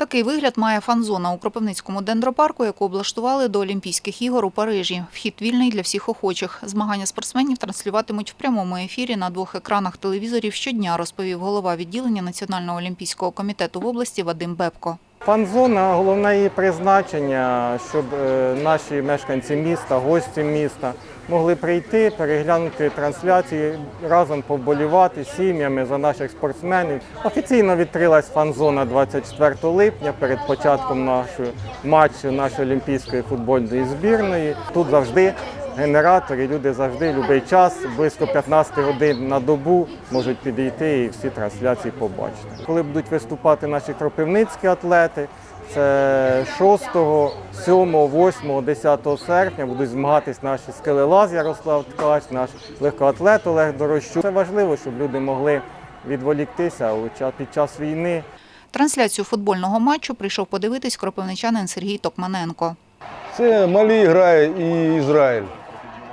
Такий вигляд має фан-зона у Кропивницькому дендропарку, яку облаштували до Олімпійських ігор у Парижі. Вхід вільний для всіх охочих. Змагання спортсменів транслюватимуть в прямому ефірі на двох екранах телевізорів щодня, розповів голова відділення Національного олімпійського комітету в області Вадим Бебко. Фан-зона головне її призначення, щоб е, наші мешканці міста, гості міста могли прийти, переглянути трансляції, разом поболівати сім'ями за наших спортсменів. Офіційно відкрилась фан-зона 24 липня перед початком нашого матчу нашої олімпійської футбольної збірної. Тут завжди генератори, люди завжди, будь-який час, близько 15 годин на добу можуть підійти і всі трансляції побачити. Коли будуть виступати наші кропивницькі атлети, це 6, 7, 8, 10 серпня будуть змагатись наші скелелаз Ярослав Ткач, наш легкоатлет Олег Дорощук. Це важливо, щоб люди могли відволіктися у час- під час війни. Трансляцію футбольного матчу прийшов подивитись кропивничанин Сергій Токманенко. Це Малі грає і Ізраїль.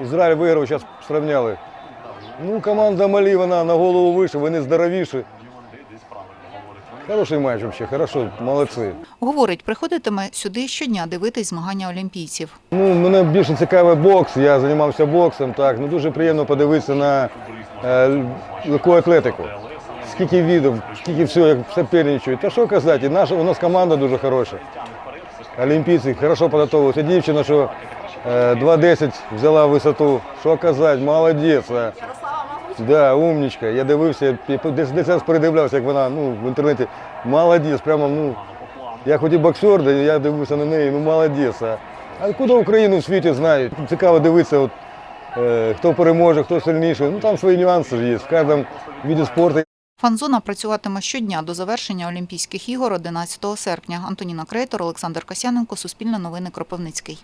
Ізраїль виграв, зараз сравняли. Ну, команда Малі, вона на голову вище, вони здоровіші. Хороший матч взагалі, хорошо, молодці. Говорить, приходитиме сюди щодня дивитись змагання олімпійців. Ну, мене більше цікавий бокс, я займався боксом, так. Ну, дуже приємно подивитися на е, легку атлетику. Скільки відів, скільки всього, як соперничають. Та що казати, наша, у нас команда дуже хороша. Олімпійці хорошо підготовилися. Дівчина, що е, 2.10 взяла висоту. Що казати, молодець. Да, умничка. Я дивився, десь раз передивлявся, як вона ну, в інтернеті. Молодець, прямо, ну, я хоч і боксер, да я дивився на неї, ну молодець. А, куди Україну в світі знають? Цікаво дивитися, от, е, хто переможе, хто сильніший. Ну там свої нюанси ж є. В кожному виді спорту Фан-зона працюватиме щодня до завершення Олімпійських ігор 11 серпня. Антоніна Крейтор, Олександр Касяненко, Суспільне новини Кропивницький.